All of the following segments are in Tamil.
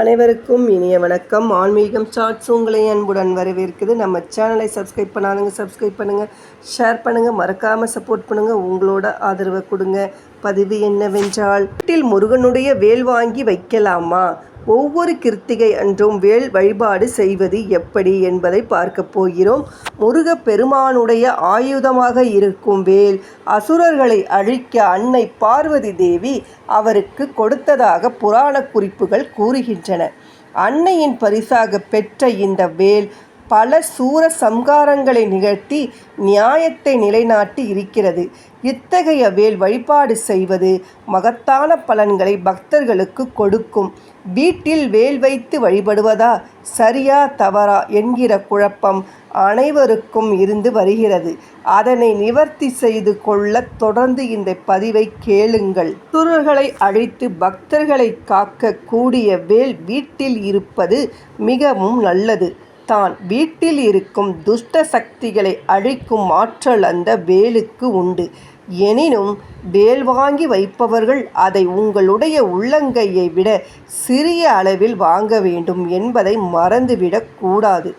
அனைவருக்கும் இனிய வணக்கம். ஆன்மீகம் சாட்ஸ் உங்களை அன்புடன் வரவேற்குது. நம்ம சேனலை சப்ஸ்கிரைப் பண்ணாதுங்க சப்ஸ்கிரைப் பண்ணுங்கள் ஷேர் பண்ணுங்கள் மறக்காமல் சப்போர்ட் பண்ணுங்கள் உங்களோட ஆதரவை கொடுங்க. பதிவு என்னவென்றால் வீட்டில் முருகனுடைய வேல் வாங்கி வைக்கலாமா? ஒவ்வொரு கிருத்திகை அன்றும் வேல் வழிபாடு செய்வது எப்படி என்பதை பார்க்க போகிறோம். முருக பெருமானுடைய ஆயுதமாக இருக்கும் வேல் அசுரர்களை அழிக்க அன்னை பார்வதி தேவி அவருக்கு கொடுத்ததாக புராண குறிப்புகள் கூறுகின்றன. அன்னையின் பரிசாக பெற்ற இந்த வேல் பல சூர சம்காரங்களை நிகழ்த்தி நியாயத்தை நிலைநாட்டி இருக்கிறது. இத்தகைய வேல் வழிபாடு செய்வது மகத்தான பலன்களை பக்தர்களுக்கு கொடுக்கும். வீட்டில் வேல் வைத்து வழிபடுவதா? சரியா தவறா என்கிற குழப்பம் அனைவருக்கும் இருந்து வருகிறது. அதனை நிவர்த்தி செய்து கொள்ள தொடர்ந்து இந்த பதிவை கேளுங்கள். துருகளை அழித்து பக்தர்களை காக்க கூடிய வேல் வீட்டில் இருப்பது மிகவும் நல்லது. தான் வீட்டில் இருக்கும் துஷ்ட சக்திகளை அழிக்கும் ஆற்றல் அந்த வேலுக்கு உண்டு. எனினும் வேல் வாங்கி வைப்பவர்கள் அதை உங்களுடைய உள்ளங்கையை விட சிறிய அளவில் வாங்க வேண்டும் என்பதை மறந்துவிடக்கூடாது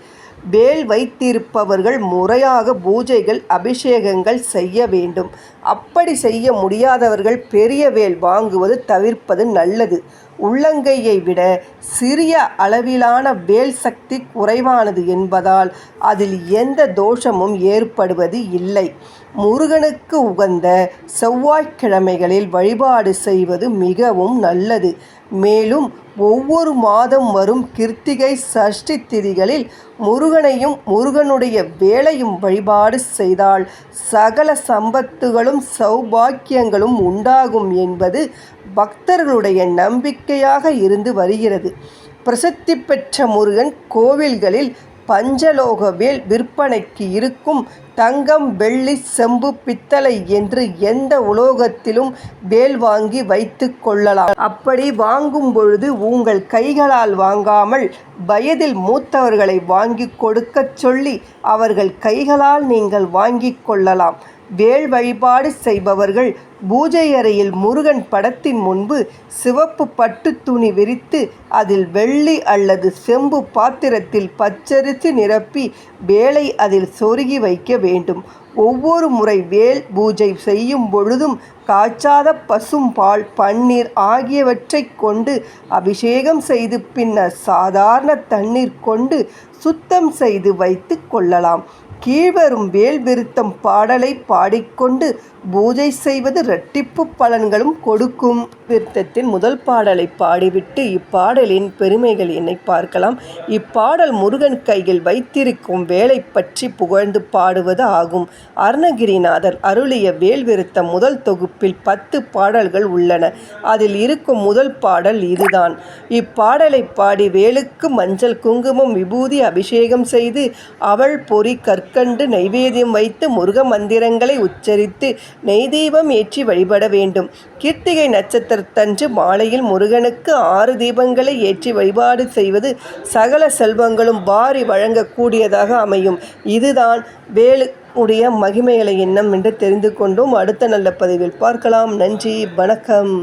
வேல் வைத்திருப்பவர்கள் முறையாக பூஜைகள் அபிஷேகங்கள் செய்ய வேண்டும். அப்படி செய்ய முடியாதவர்கள் பெரிய வேல் வாங்குவது தவிர்ப்பது நல்லது. உள்ளங்கையை விட சிறிய அளவிலான வேல் சக்தி குறைவானது என்பதால் அதில் எந்த தோஷமும் ஏற்படுவது இல்லை. முருகனுக்கு உகந்த செவ்வாய்க்கிழமைகளில் வழிபாடு செய்வது மிகவும் நல்லது. மேலும் ஒவ்வொரு மாதம் வரும் கிருத்திகை சஷ்டி திதிகளில் முருகனையும் முருகனுடைய வேலையும் வழிபாடு செய்தால் சகல சம்பத்துகளும் சௌபாக்கியங்களும் உண்டாகும் என்பது பக்தர்களுடைய நம்பிக்கையாக இருந்து வருகிறது. பிரசித்தி பெற்ற முருகன் கோவில்களில் பஞ்சலோகவேல் விற்பனைக்கு இருக்கும் தங்கம் வெள்ளி செம்பு பித்தளை என்று எந்த உலோகத்திலும் வேல் வாங்கி வைத்து கொள்ளலாம். அப்படி வாங்கும் பொழுது உங்கள் கைகளால் வாங்காமல் வயதில் மூத்தவர்களை வாங்கி கொடுக்கச் சொல்லி அவர்கள் கைகளால் நீங்கள் வாங்கிக் கொள்ளலாம். வேல் வழிபாடு செய்பவர்கள் பூஜை அறையில் முருகன் படத்தின் முன்பு சிவப்பு பட்டு துணி விரித்து அதில் வெள்ளி அல்லது செம்பு பாத்திரத்தில் பச்சரிசி நிரப்பி வேலை அதில் சொருகி வைக்க வேண்டும். ஒவ்வொரு முறை வேல் பூஜை செய்யும் பொழுதும் காய்ச்சாத பசும் பால் பன்னீர் ஆகியவற்றை கொண்டு அபிஷேகம் செய்து பின்னர் சாதாரண தண்ணீர் கொண்டு சுத்தம் செய்து வைத்து கொள்ளலாம். கீழ்வரும் வேல் விருத்தம் பாடலை பாடிக்கொண்டு பூஜை செய்வது இரட்டிப்பு பலன்களும் கொடுக்கும். விருத்தத்தின் முதல் பாடலை பாடிவிட்டு இப்பாடலின் பெருமைகள் என்னை பார்க்கலாம். இப்பாடல் முருகன் கையில் வைத்திருக்கும் வேலை பற்றி புகழ்ந்து பாடுவது ஆகும். அருணகிரிநாதர் அருளிய வேல் விருத்தம் முதல் தொகுப்பில் பத்து பாடல்கள் உள்ளன. அதில் இருக்கும் முதல் பாடல் இதுதான். இப்பாடலை பாடி வேலுக்கு மஞ்சள் குங்குமம் விபூதி அபிஷேகம் செய்து அவள் பொறி கற்கண்டு நைவேத்தியம் வைத்து முருக மந்திரங்களை உச்சரித்து நெய் தீபம் ஏற்றி வழிபட வேண்டும். கீர்த்திகை நட்சத்திரத்தன்று மாலையில் முருகனுக்கு ஆறு தீபங்களை ஏற்றி வழிபாடு செய்வது சகல செல்வங்களும் வாரி வழங்கக்கூடியதாக அமையும். இதுதான் வேலு உடைய மகிமைகளை எண்ணம் என்று தெரிந்து கொண்டும். அடுத்த நல்ல பதிவில் பார்க்கலாம். நன்றி வணக்கம்.